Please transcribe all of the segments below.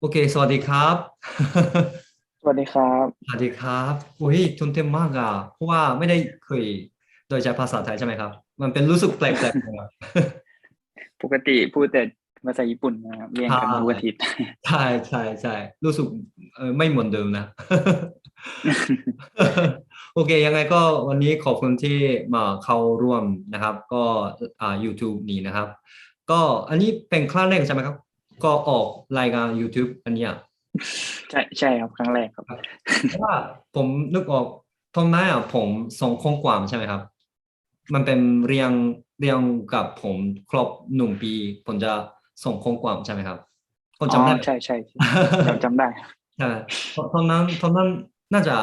โอเค สวัสดีครับ สวัสดีครับ สวัสดีครับอุ้ยตื่นเต้นมากอะ เพราะว่าไม่ได้เคยโดยใช้ภาษาไทยใช่ไหมครับ มันเป็นรู้สึกแปลกๆอะปกติพูดแต่ภาษาญี่ปุ่นนะครับเรียนกันทุกอาทิตย์ใช่ใช่ใช่รู้สึกเออไม่เหมือนเดิมนะ โอเค ยังไงก็วันนี้ขอบคุณที่มาเข้าร่วมนะครับ ก็อ่า YouTube นี้นะครับ ก็อันนี้เป็นครั้งแรกใช่ไหมครับ ก็ออกรายการ YouTube อันเนี้ยใช่ใช่ครับครั้งแรกครับเพราะว่าผมนึกออกตอนนั้นอะผมส่งข้อความใช่ไหมครับ มันเป็นเรียงเรียงกับผมครบหนึ่งปีผมจะส่งข้อความใช่ไหมครับคนจำได้อ๋อใช่ใช่ใช่จำจำได้ครับใช่ตอนตอนนั้นตอนนั้นน่าจะ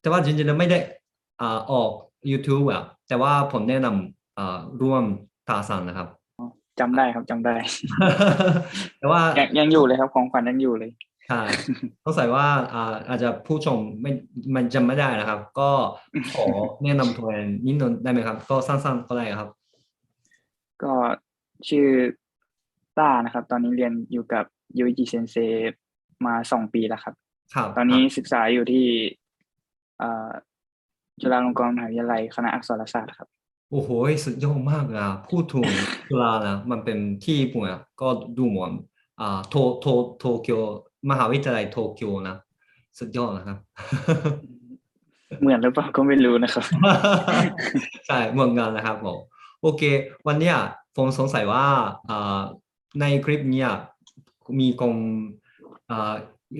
แต่ว่าจริงๆแล้วไม่ได้อ่าออก YouTube อะแต่ว่าผมแนะนำอ่าร่วมตาสันนะครับ จำได้ครับจำได้ แต่ว่ายังยังอยู่เลยครับของขวัญยังอยู่เลยใช่สงสัยว่าอ่าอาจจะผู้ชมไม่มันจำไม่ได้นะครับ ก็ขอแนะนำตัวเองนิดนึงได้ไหมครับ ก็สั้นๆก็ได้ครับ ก็ชื่อต้านะครับ ตอนนี้เรียนอยู่กับยูจิเซนเซมาสองปีแล้วครับครับตอนนี้ศึกษาอยู่ที่เอ่อจุฬาลงกรณ์มหาวิทยาลัยคณะอักษรศาสตร์ครับ โอ้โหสุดยอดมากอะพูดถึงจุฬานะมันเป็นที่ญี่ปุ่นอะก็ดูเหมือนอ่าโทโทโตเกียวมหาวิทยาลัยโตเกียวนะสุดยอดนะครับ เหมือนหรือเปล่าก็ไม่รู้นะครับ ใช่เหมือนกันนะครับผมโอเค วันเนี้ยผมสงสัยว่าอ่าในคลิปเนี้ยมีคนอ่า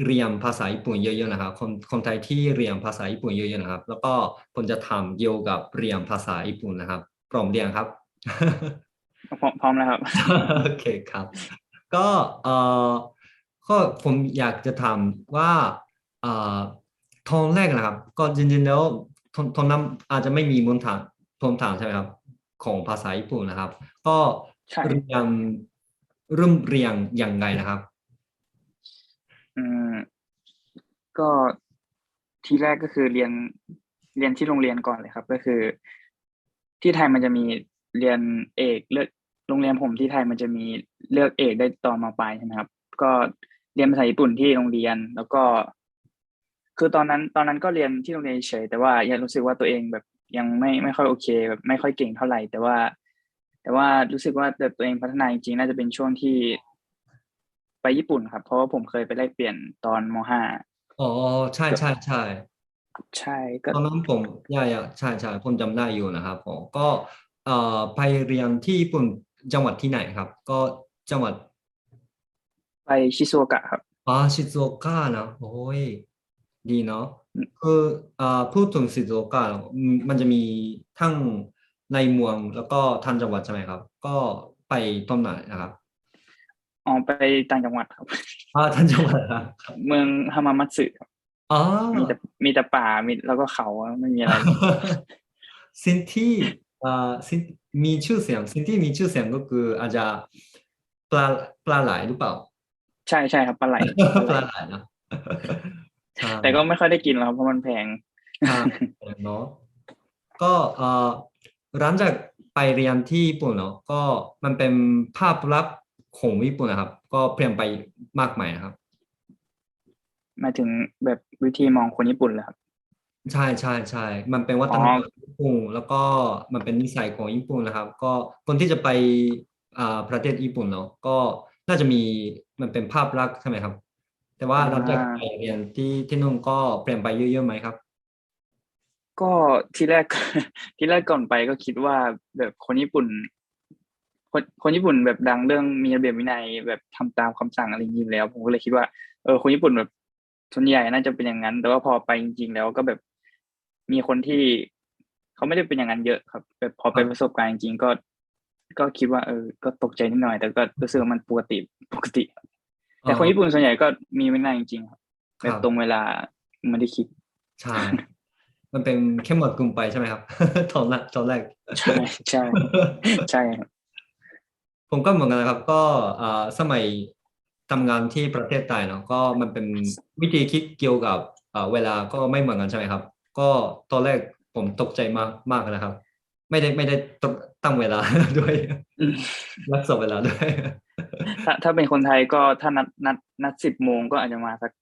เรียนภาษาญี่ปุ่นเยอะๆนะครับคนคนไทยที่เรียนภาษาญี่ปุ่นเยอะๆนะครับ แล้วก็ผมจะทำเกี่ยวกับเรียนภาษาญี่ปุ่นนะครับพร้อมเรียนครับ พร้อมพร้อมแล้วครับโอเคครับ ก็เอ่อก็ผมอยากจะถามว่าเอ่อตอนแรกนะครับ ก็จริงๆแล้วตอนตอนนั้นอาจจะไม่มีมูลฐานพื้นฐานใช่ไหมครับ ของภาษาญี่ปุ่นนะครับ ก็ใช่เรียนเริ่มเรียนยังไงนะครับ อืมก็ทีแรกก็คือเรียนเรียนที่โรงเรียนก่อนเลยครับ ก็คือ ที่ไทยมันจะมีเรียนเอกเลือกโรงเรียนผมที่ไทยมันจะมีเลือกเอกได้ตอนมาปลายใช่ไหมครับ ก็เรียนภาษาญี่ปุ่นที่โรงเรียน แล้วก็ คือตอนนั้น ตอนนั้นก็เรียนที่โรงเรียนเฉยแต่ว่ายังรู้สึกว่าตัวเองแบบยังไม่ไม่ค่อยโอเคแบบไม่ค่อยเก่งเท่าไหร่ แต่ว่า แต่ว่ารู้สึกว่าตัวเองพัฒนาจริงๆน่าจะเป็นช่วงที่ ไปญี่ปุ่นครับ เพราะว่าผมเคยไปแลกเปลี่ยนตอนมห้าอ๋อใช่ใช่ใช่ใช่ก็ตอนนั้นผมย่าย่าใช่ใช่ผมจำได้อยู่นะครับผมก็เอ่อไปเรียนที่ญี่ปุ่นจังหวัดที่ไหนครับ ก็จังหวัดไปชิซูโอกะครับอ่าชิซูโอกะนะโอ้ยดีเนาะคืออ่าพูดถึงชิซูโอกะอืมมันจะมีทั้งในเมืองแล้วก็ทางจังหวัดใช่ไหมครับ ก็ไปตรงไหนนะครับ ออกไปต่างจังหวัดครับอ่าทางจังหวัดครับเมืองฮามามัตสึครับอ๋อมีแต่มีแต่ป่ามีแล้วก็เขาไม่มีอะไรสิ่งที่อ่าสิ่งมีชื่อเสียงสิ่งที่มีชื่อเสียงก็คืออาจจะปลาปลาไหลหรือเปล่า ใช่ใช่ครับปลาไหลปลาไหลนะใช่แต่ก็ไม่ค่อยได้กินแล้วครับเพราะมันแพงใช่เนาะก็เอ่อหลังจากไปเรียนที่ญี่ปุ่นเนาะก็มันเป็นภาพลักษณ์ ของญี่ปุ่นนะครับ ก็เปลี่ยนไปมากมายนะครับหมายถึงแบบวิธีมองคนญี่ปุ่นเลยครับ ใช่ใช่ใช่มันเป็นวัฒนธรรมญี่ปุ่นแล้วก็มันเป็นนิสัยของญี่ปุ่นนะครับ ก็คนที่จะไปอ่าประเทศญี่ปุ่นเนาะก็น่าจะมีมันเป็นภาพลักษณ์ใช่ไหมครับ แต่ว่าหลังจากไปเรียนที่ที่นู่นก็เปลี่ยนไปเยอะๆไหมครับ ก็ที่แรก ที่แรกก่อนไปก็คิดว่าแบบคนญี่ปุ่น คนคนญี่ปุ่นแบบดังเรื่องมีระเบียบวินัยแบบทำตามคำสั่งอะไรอย่างนี้อยู่แล้ว ผมก็เลยคิดว่าเออคนญี่ปุ่นแบบส่วนใหญ่น่าจะเป็นอย่างนั้น แต่ว่าพอไปจริง ๆ แล้วก็แบบมีคนที่เขาไม่ได้เป็นอย่างนั้นเยอะครับ แบบพอไปประสบการณ์จริงๆก็ ก็คิดว่าเออ ก็ตกใจนิดหน่อย แต่ก็รู้สึกว่ามันปกติปกติ แต่คนญี่ปุ่นส่วนใหญ่ก็มีวินัยจริงๆครับแบบตรงเวลาไม่ได้คิดใช่มันเป็นเข้มหมดกลุ่มไปใช่ไหมครับตอนแรกตอนแรกใช่ใช่ใช่ครับ ผมก็เหมือนกันนะครับ ก็อ่าสมัยทำงานที่ประเทศไทยเนาะก็มันเป็นวิธีคิดเกี่ยวกับอ่าเวลาก็ไม่เหมือนกันใช่ไหมครับ ก็ตอนแรกผมตกใจมากมากนะครับ ไม่ได้ไม่ได้ตั้งตั้งเวลาด้วยอืมรักษาเวลาด้วยถ้าถ้าเป็นคนไทยก็ถ้านัดนัดนัดสิบโมงก็อาจจะมาสัก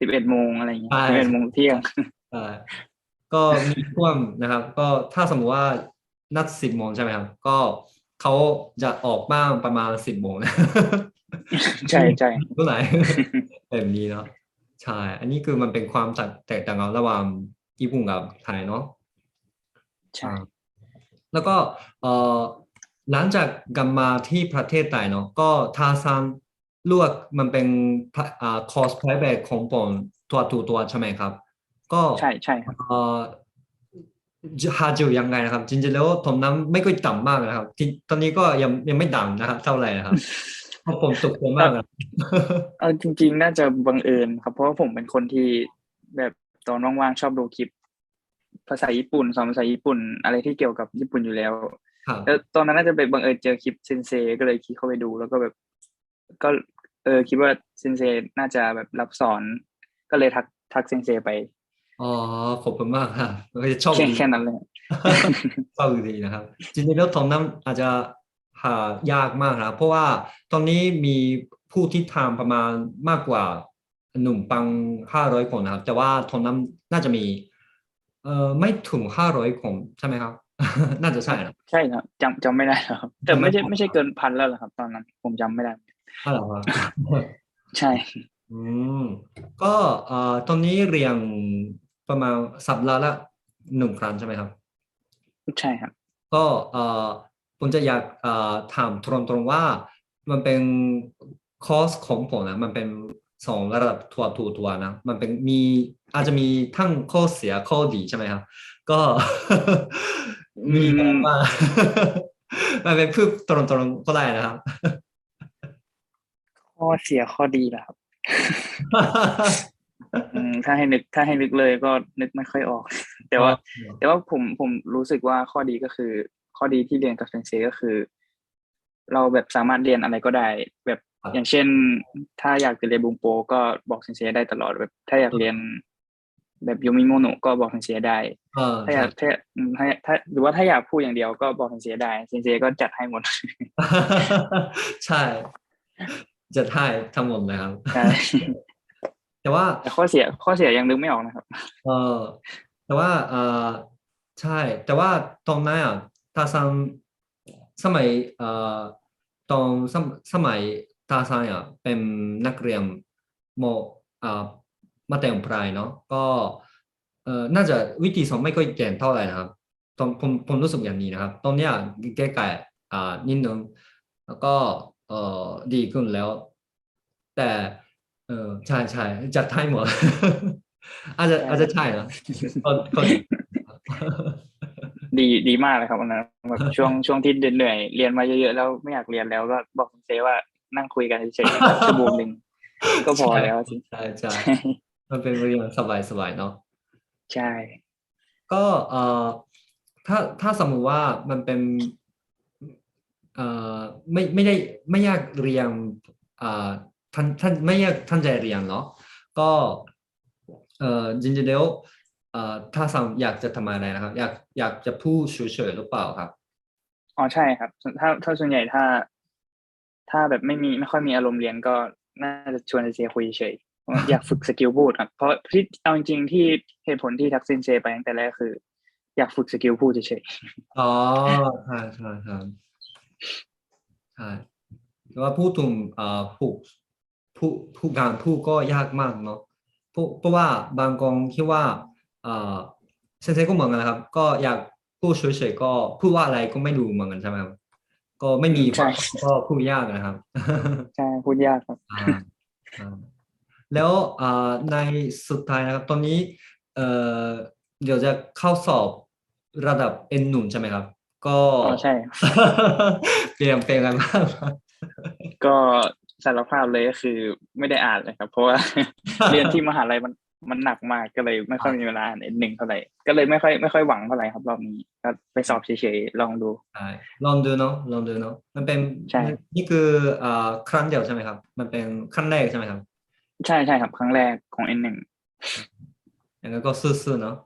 สิบเอ็ดโมงอะไรอย่างเงี้ยใช่สิบเอ็ดโมงเที่ยงใช่ก็มีช่วงนะครับ ก็ถ้าสมมติว่านัดสิบโมงใช่ไหมครับ ก็ เขาจะออกบ้างประมาณสิบโมงนะใช่ใช่เมื่อไหร่แบบนี้เนาะใช่อันนี้คือมันเป็นความแตกแตกต่างกันระหว่างญี่ปุ่นกับไทยเนาะใช่อ่าแล้วก็เอ่อหลังจากกลับมาที่ประเทศไทยเนาะก็ทาซันเลือกมันเป็นพระอ่าคอสเพลย์แบบของผมตัวตัวตัวใช่ไหมครับ ก็ใช่ใช่ครับ เอ่อจะหาอยู่ยังไงนะครับ จริงๆแล้วผมน้ำไม่ค่อยต่ำมากนะครับที่ตอนนี้ก็ยังยังไม่ต่ำนะครับเท่าไหร่นะครับเพราะผมตกใจมากอะเอาจริง ๆ น่าจะบังเอิญครับ เพราะว่าผมเป็นคนที่แบบตอนว่างๆชอบดูคลิป ภาษาญี่ปุ่นสอนภาษาญี่ปุ่น อะไรที่เกี่ยวกับญี่ปุ่นอยู่แล้วครับแล้วตอนนั้นน่าจะไปบังเอิญเจอคลิปเซนเซก็เลยคลิกเข้าไปดู แล้วก็แบบ ก็เออคิดว่าเซนเซน่าจะแบบรับสอน ก็เลยทักทักเซนเซไป อ๋อขอบคุณมากครับก็จะชอบแค่ดีแค่นั้นเลยชอบดีนะครับ จริงๆแล้วตอนนั้นอาจจะหายากมากนะเพราะว่าตอนนี้มีผู้ที่ทำประมาณมากกว่าหนุ่มปังห้าร้อยคนนะครับ แต่ว่าตอนนั้นน่าจะมี เอ่อไม่ถึงห้าร้อยคนใช่ไหมครับ น่าจะใช่นะใช่ครับจำจำไม่ได้แล้วครับ แต่ไม่ใช่ไม่ใช่เกินพันแล้วเหรอครับ ตอนนั้นผมจำไม่ได้ใช่เหรอครับใช่ อืมก็เอ่อตอนนี้เรียน ประมาณสัปดาห์ละหนึ่งครั้งใช่ไหมครับ ใช่ครับ ก็เอ่อผมจะอยากเอ่อถามตรงๆว่ามันเป็นคอร์สของผมนะมันเป็นสองระดับทัวทัวทัวนะ มันเป็นมีอาจจะมีทั้งข้อเสียข้อดีใช่ไหมครับ ก็มีแบบว่ามันเป็นพูดตรงๆก็ได้นะครับ ข้อเสียข้อดีนะครับอืม ถ้าให้นึกถ้าให้นึกเลยก็นึกไม่ค่อยออก แต่ว่า แต่ว่าผมผมรู้สึกว่าข้อดีก็คือ ข้อดีที่เรียนกับเซนเซก็คือ เราแบบสามารถเรียนอะไรก็ได้ แบบครับอย่างเช่น ถ้าอยากจะเรียนบุงโปก็บอกเซนเซได้ตลอดแบบ ถ้าอยากเรียน แบบยูมิโมโนะก็บอกเซนเซได้เออถ้าอยากถ้าอืมถ้าถ้าหรือว่าถ้าอยากพูดอย่างเดียวก็บอกเซนเซได้เซนเซก็จัดให้หมด ใช่จะถ่ายทั้งหมดเลยครับใช่ แต่ว่าแต่ข้อเสียข้อเสียยังนึกไม่ออกนะครับ เออแต่ว่าเออใช่ แต่ว่าตอนนั้นอะตาซังสมัยเอ่อตอนสมสมัยตาซังอะเป็นนักเรียนมเอ่อมัธยมปลายเนาะก็เอ่อน่าจะวิธีสอนไม่ค่อยเก่งเท่าไหร่นะครับตอนผมผมรู้สึกอย่างนี้นะครับ ตอนเนี้ยแก้ไขอ่านิดนึงแล้วก็เอ่อดีขึ้นแล้ว แต่ เออใช่ใช่จัดให้หมดอาจจะใช่อาจจะใช่นะก็ก็ดีดีมากเลยครับวันนั้นแบบช่วงช่วงที่เหนื่อยๆเรียนมาเยอะๆแล้วไม่อยากเรียนแล้วก็บอกคุณเซว่านั่งคุยกันเฉยๆชั่วโมงหนึ่งก็พอแล้วจริงใช่ใช่มันเป็นเรื่องสบายสบายๆเนาะใช่ ก็เอ่อถ้าถ้าสมมุติว่ามันเป็นเอ่อไม่ไม่ได้ไม่อยากเรียนอ่า ท่านท่านไม่อยากท่านใจเรียนเนาะก็เอ่อจริงๆแล้วเอ่อถ้าสังอยากจะทำอะไรนะครับ อยากอยากจะพูดเฉยๆหรือเปล่าครับอ๋อใช่ครับ ถ้าถ้าส่วนใหญ่ถ้า ถ้าแบบไม่มีไม่ค่อยมีอารมณ์เรียนก็น่าจะชวนเซคุยเฉยอยากฝึกสกิลพูดครับเพราะที่เอาจริงๆที่เหตุผลที่ทักซินเซไปตั้งแต่แรกคือ อยากฝึกสกิลพูดเฉยอ๋อใช่ใช่ใช่ใช่แต่ว่าพูดถึงเอ่อผู้ ผู้ผู้การพูดก็ยากมากเนาะเพราะเพราะว่าบางกองคิดว่าเอ่อเซนเซก็เหมือนกันนะครับ ก็อยากพูดเฉยๆก็พูดว่าอะไรก็ไม่รู้เหมือนกันใช่ไหมครับก็ไม่มีก็พูดยากนะครับๆใช่พูดยากครับอ่าอ่าแล้วอ่าในสุดท้ายนะครับ ตอนนี้เอ่อเดี๋ยวจะเข้าสอบระดับ N หนุ่มใช่ไหมครับ ก็อ๋อใช่เตรียมเป็นกันบ้างครับก็ สารภาพเลยก็คือไม่ได้อ่านเลยครับ เพราะว่าเรียนที่มหาลัยมันมันหนักมากก็เลยไม่ค่อยมีเวลาอ่านหนึ่งเท่าไหร่ก็เลยไม่ค่อยไม่ค่อยหวังเท่าไหร่ครับรอบนี้ก็ไปสอบเฉยๆลองดูใช่ลองดูเนาะลองดูเนาะมันเป็นใช่นี่คืออ่าครั้งเดียวใช่ไหมครับ มันเป็นครั้งแรกใช่ไหมครับ ใช่ใช่ครับครั้งแรกของ N หนึ่งอย่างนั้นก็สู้ๆเนาะ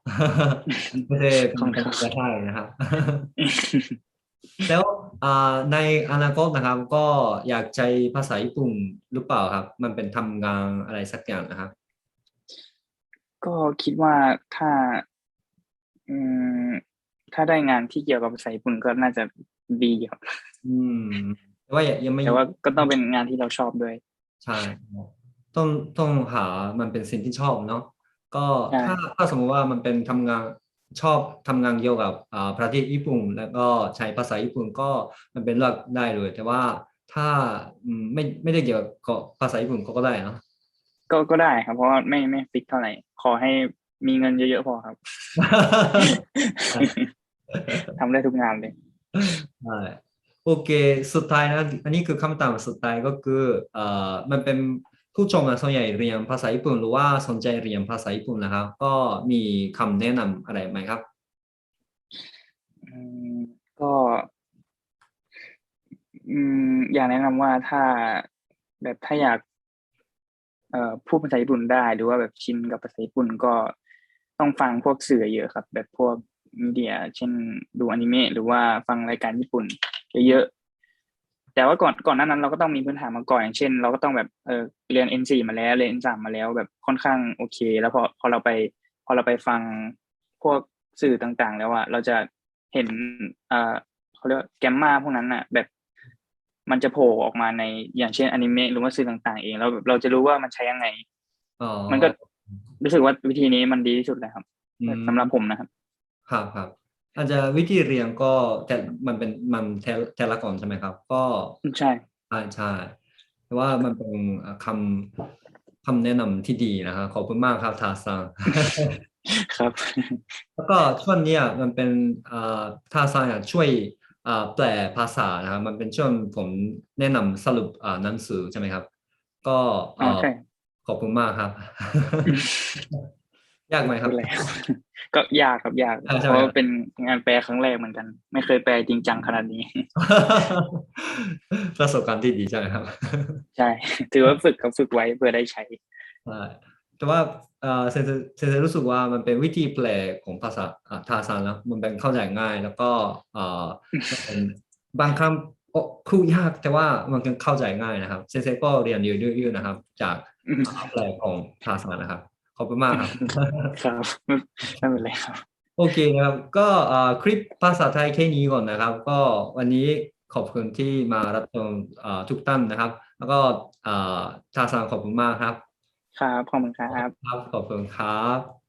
ไม่ใช่ขอบคุณเป็นครับจะใช่นะครับ แล้วอ่าในอนาคตนะครับ ก็อยากใจภาษาญี่ปุ่นหรือเปล่าครับ มันเป็นทำงานอะไรสักอย่างนะครับ ก็คิดว่าถ้าอืมถ้าได้งานที่เกี่ยวกับภาษาญี่ปุ่นก็น่าจะดีครับอืมแต่ว่ายังไม่แต่ว่าก็ต้องเป็นงานที่เราชอบด้วยใช่ครับต้องต้องหามันเป็นสิ่งที่ชอบเนาะก็ใช่ถ้าถ้าสมมติว่ามันเป็นทำงาน ชอบทำงานเกี่ยวกับอ่าประเทศญี่ปุ่น แล้วก็ใช้ภาษาญี่ปุ่นก็มันเป็นเลือกได้เลย แต่ว่าถ้าอืมไม่ไม่ได้เกี่ยวกับภาษาญี่ปุ่นก็ก็ได้เนอะก็ก็ได้ครับ เพราะว่าไม่ไม่ฟิกเท่าไหร่ขอให้มีเงินเยอะๆพอครับทำได้ทุกงานเลยใช่โอเค สุดท้ายนะ อันนี้คือคำถามสุดท้ายก็คือเอ่อมันเป็น ผู้ชมส่วนใหญ่เรียนภาษาญี่ปุ่นหรือว่าสนใจเรียนภาษาญี่ปุ่นนะครับ ก็มีคำแนะนำอะไรไหมครับก็อยากแนะนำว่าถ้าแบบถ้าอยากเอ่อพูดภาษาญี่ปุ่นได้ หรือว่าแบบชินกับภาษาญี่ปุ่นก็ต้องฟังพวกสื่อเยอะครับ แบบพวกมีเดีย เช่นดูอนิเมะหรือว่าฟังรายการญี่ปุ่น เยอะ แต่ว่าก่อนก่อนหน้านั้นเราก็ต้องมีพื้นฐานมาก่อนอย่างเช่น เราก็ต้องแบบเออเรียน N4 มาแล้วเรียน N3 มาแล้วแบบค่อนข้างโอเค แล้วพอพอเราไป พอเราไปฟังพวกสื่อต่างๆ แล้วอะเราจะเห็นเอ่อเขาเรียกว่าแกมมาพวกนั้นอะแบบมันจะโผล่ออกมาในอย่างเช่นอนิเมะหรือว่าสื่อต่าง ๆ เองแล้วแบบเราจะรู้ว่ามันใช้ยังไงอ๋อมันก็รู้สึกว่าวิธีนี้มันดีที่สุดเลยครับอืมสำหรับผมนะครับ ครับครับ อาจจะวิธีเรียนก็แต่มันเป็นมันเทลเทละก่อนใช่ไหมครับ ก็ใช่ใช่ใช่แต่ว่ามันเป็นคำคำแนะนำที่ดีนะครับขอบคุณมากครับทาซังครับ แล้วก็ช่วงเนี้ยมันเป็นเอ่อทาซานอะช่วยเอ่อแปลภาษานะครับมันเป็นช่วงผมแนะนำสรุปเอ่อหนังสือใช่ไหมครับ ก็เอ่อโอเคขอบคุณมากครับ ยากไหมครับพูดแล้วก็ยากครับยากใช่ใช่เพราะว่าเป็นงานแปลครั้งแรกเหมือนกัน ไม่เคยแปลจริงจังขนาดนี้ ประสบการณ์ที่ดีใช่ไหมครับ ใช่ ถือว่าฝึกกับฝึกไว้เพื่อได้ใช้ใช่แต่ว่าเอ่อเซนเซเซนเซรู้สึกว่ามันเป็นวิธีแปลของภาษาอะทาซานแล้วมันเป็นเข้าใจง่าย แล้วก็เอ่อมันเป็นบางคำโอ้ครูยากแต่ว่ามันก็เข้าใจง่ายนะครับเซนเซก็เรียนเยอะๆนะครับ จากอืมแปลของทาซานนะครับ ขอบคุณมากครับครับไม่ไม่เป็นไรครับ โอเคนะครับ ก็เอ่อคลิปภาษาไทยแค่นี้ก่อนนะครับ ก็วันนี้ขอบคุณที่มารับชมเอ่อทุกท่านนะครับ แล้วก็เอ่อทาซานขอบคุณมากครับ ครับขอบคุณครับ ครับขอบคุณครับ